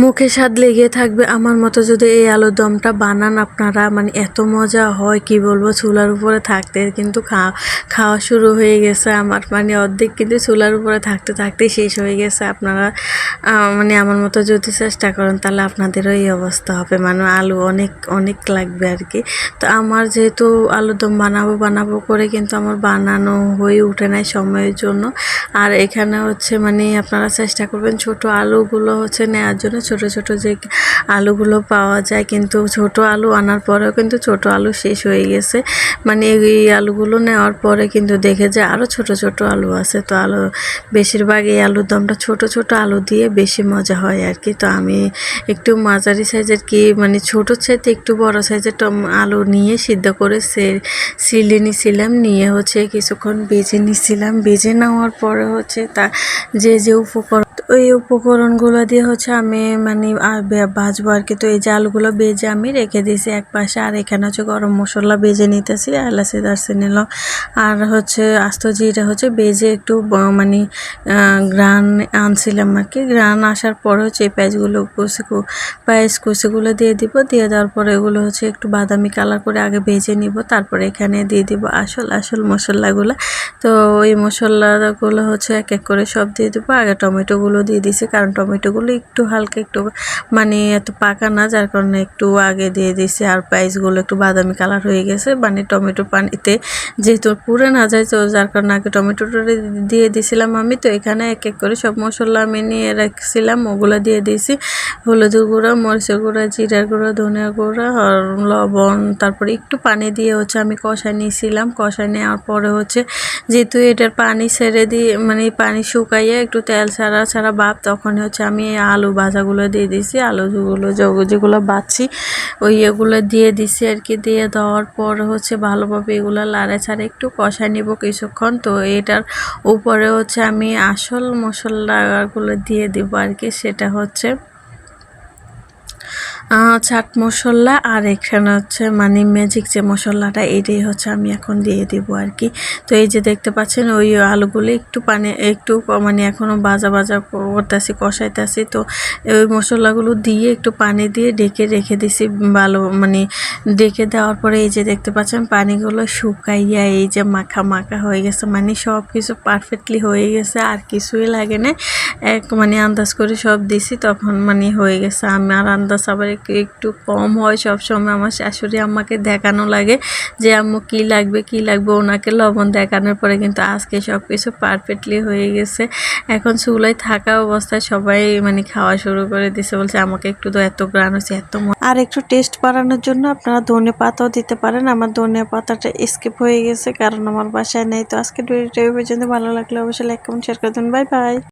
মুখে স্বাদ লেগে থাকবে। আমার মতো যদি এই আলুর দমটা বানান আপনারা মানে এত মজা হয়, কি বলব? চুলার উপরে থাকতে কিন্তু খাওয়া খাওয়া শুরু হয়ে গেছে আমার। মানে অর্ধেক কিন্তু চুলার উপরে থাকতে থাকতে শেষ হয়ে গেছে। আপনারা মানে আমার মতো যদি চেষ্টা করেন, তাহলে আপনাদেরও এই অবস্থা হবে। মানে আলু অনেক অনেক লাগবে আর কি। তো আমার যেহেতু আলুর দম বানাবো বানাবো করে কিন্তু আমার বানানো হয়ে ওঠে নাই সময়ের জন্য। আর এখানে হচ্ছে মানে আপনারা চেষ্টা করবেন ছোট আলুগুলো হচ্ছে নেওয়ার জন্য। ছোট ছোট যে আলুগুলো পাওয়া যায়, কিন্তু ছোট আলু আনার পরেও কিন্তু ছোট আলু শেষ হয়ে গেছে। মানে এই আলুগুলো নেওয়ার পরে কিন্তু দেখে যে আরও ছোট ছোট আলু আছে। তো আলু, বেশিরভাগ এই আলুর দমটা ছোট ছোট আলু দিয়ে বেশি মজা হয় আর কি তো আমি একটু মাঝারি সাইজের কি মানে ছোটো চাইতে একটু বড় সাইজের টম আলু নিয়ে সিদ্ধ করে সে সিলে নিছিলাম, নিয়ে হচ্ছে কিছুক্ষণ বেজে নিছিলাম। বেজে নেওয়ার পরে হচ্ছে তা, যে যে উপকরণ, ওই উপকরণগুলো দিয়ে হচ্ছে আমি মানে বে- ভাজবো আর কি। তো এই যে আলুগুলো বেজে আমি রেখে দিয়েছি এক পাশে। আর এখানে হচ্ছে গরম মশলা বেজে নিতেছি এলাচি দারচিনি লং। আর হচ্ছে আস্ত জিরা হচ্ছে বেজে একটু মানে গ্রান আনছিলাম আর কি। গ্রান আসার পরে হচ্ছে এই পেঁয়াজগুলো কুচি কু- পেঁয়াজ কুচিগুলো দিয়ে দিব। দিয়ে দেওয়ার পরে এগুলো হচ্ছে একটু বাদামি কালার করে আগে ভেজে নিব। তারপরে এখানে দিয়ে দিব আসল আসল মশলাগুলো। তো ওই মশলাগুলো হচ্ছে এক এক করে সব দিয়ে দেবো। আগে টমেটোগুলো দিয়ে দিছি, কারণ টমেটোগুলো একটু হালকা একটু মানে এত পাকা না, যার কারণে একটু আগে দিয়ে দিছি আর পেঁয়াজগুলো একটু বাদামি কালার হয়ে গেছে। মানে টমেটো পানিতে যেহেতু পুড়ে না যায়, তো যার কারণে আগে টমেটোটা দিয়ে দিছিলাম আমি। তো এখানে এক এক করে সব মশলা আমি নিয়ে রাখছিলাম, ওগুলো দিয়ে দিয়েছি। হলুদের গুঁড়া মরিচের গুঁড়া, জিরার গুঁড়া, ধনিয়া গুঁড়া আর লবণ। তারপরে একটু পানি দিয়ে হচ্ছে আমি কষায় নিয়েছিলাম। কষায় নেওয়ার পরে হচ্ছে যেহেতু এটার পানি ছেড়ে দিয়ে মানে পানি শুকাইয়ে একটু তেল ছাড়া ছাড়া ভাব তখন হচ্ছে আমি আলু ভাজাগুলো দিয়ে দিয়েছি। আলুগুলো যেগুলো যেগুলো বাছি ওই এগুলো দিয়ে দিছি আর কি। দিয়ে দেওয়ার পর হচ্ছে ভালোভাবে এগুলো লাড়ে ছাড়ে একটু কষায় নিব কিছুক্ষণ। তো এটার উপরে হচ্ছে আমি আসল মশলাগুলো দিয়ে দিব আর কি, সেটা হচ্ছে চাট মশলা আর এখানে হচ্ছে মানে ম্যাজিক যে মশলাটা, এটাই হচ্ছে আমি এখন দিয়ে দিব আর কি। তো এই যে দেখতে পাচ্ছেন, ওই আলুগুলো একটু পানি, একটু মানে এখনও বাজা বাজা করতেছি, কষাইতেছি। তো ওই মশলাগুলো দিয়ে একটু পানি দিয়ে ডেকে রেখে দিছি, ভালো মানে ডেকে দেওয়ার পরে এই যে দেখতে পাচ্ছেন, পানিগুলো শুকাইয়া এই যে মাখা মাখা হয়ে গেছে। মানে সব কিছু পারফেক্টলি হয়ে গেছে, আর কিছুই লাগে না। এক মানে আন্দাজ করে সব দিছি, তখন মানে হয়ে গেছে। আমার আন্দাজ আবার একটু কম হয় সব সময় আমার শাশুড়ি আম্মাকে দেখানো লাগে যে, আম্মু, কি লাগবে কি লাগবে? ওনাকে লবণ দেখানোর পরে কিন্তু আজকে সব কিছু পারফেক্টলি হয়ে গেছে। এখন চুলায় থাকা অবস্থায় সবাই মানে খাওয়া শুরু করে দিছে। বলছে, আমাকে একটু তো এত গ্রান হচ্ছে এত আর একটু টেস্ট বাড়ানোর জন্য আপনারা ধনে পাতাও দিতে পারেন। আমার ধনে পাতাটা স্কিপ হয়ে গেছে, কারণ আমার বাসায় নেই। তো আজকে ভিডিওটা পর্যন্ত। ভালো লাগলে অবশ্যই লাইক কমেন্ট শেয়ার করে দেবেন। Bye bye